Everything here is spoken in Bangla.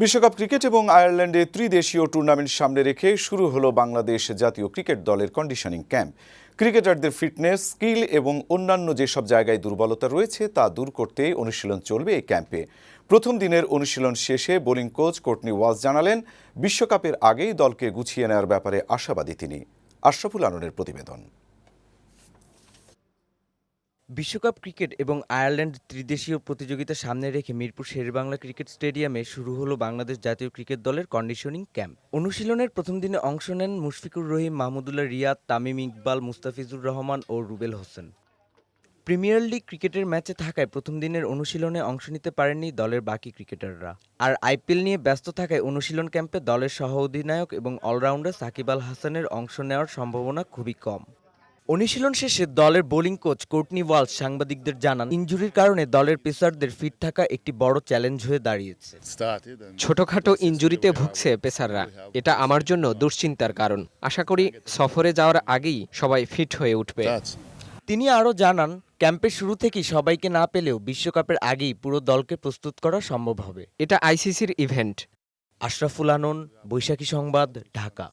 বিশ্বকাপ ক্রিকেট এবং আয়ারল্যান্ডে ত্রিদেশীয় টুর্নামেন্ট সামনে রেখে শুরু হলো বাংলাদেশ জাতীয় ক্রিকেট দলের কন্ডিশনিং ক্যাম্প ক্রিকেটারদের ফিটনেস স্কিল এবং অন্যান্য যেসব জায়গায় দুর্বলতা রয়েছে তা দূর করতে অনুশীলন চলবে এই ক্যাম্পে প্রথম দিনের অনুশীলন শেষে বোলিং কোচ কোর্টনি ওয়াজ জানালেন, বিশ্বকাপের আগেই দলকে গুছিয়ে নেওয়ার ব্যাপারে আশাবাদী তিনি। আশরাফুল আননের প্রতিবেদন। বিশ্বকাপ ক্রিকেট এবং আয়ারল্যান্ড ত্রিদেশীয় প্রতিযোগিতা সামনে রেখে মিরপুর শেরেবাংলা ক্রিকেট স্টেডিয়ামে শুরু হলো বাংলাদেশ জাতীয় ক্রিকেট দলের কন্ডিশনিং ক্যাম্প। অনুশীলনের প্রথম দিনে অংশ নেন মুশফিকুর রহিম, মাহমুদুল্লাহ রিয়াদ, তামিম ইকবাল, মুস্তাফিজুর রহমান ও রুবেল হোসেন। প্রিমিয়ার লিগ ক্রিকেটের ম্যাচে থাকায় প্রথম দিনের অনুশীলনে অংশ নিতে পারেননি দলের বাকি ক্রিকেটাররা। আর আইপিএল নিয়ে ব্যস্ত থাকায় অনুশীলন ক্যাম্পে দলের সহ অধিনায়ক এবং অলরাউন্ডার সাকিব আল হাসানের অংশ নেওয়ার সম্ভাবনা খুবই কম। অনুশীলন শেষে দলের বোলিং কোচ কোর্টনি ওয়ালস সাংবাদিকদের জানান ইনজুরির কারণে দলের পেসারদের ফিট থাকা একটি বড় চ্যালেঞ্জ হয়ে দাঁড়িয়েছে। ছোটখাটো ইনজুরিতে ভুগছে পেসাররা। এটা আমার জন্য দুশ্চিন্তার কারণ। আশা করি সফরে যাওয়ার আগেই সবাই ফিট হয়ে উঠবে। তিনি আরও জানান ক্যাম্পের শুরু থেকেই সবাইকে না পেলেও বিশ্বকাপের আগেই পুরো দলকে প্রস্তুত করা সম্ভব হবে। এটা আইসিসির ইভেন্ট। আশরাফুল আনন বৈশাখী সংবাদ ঢাকা।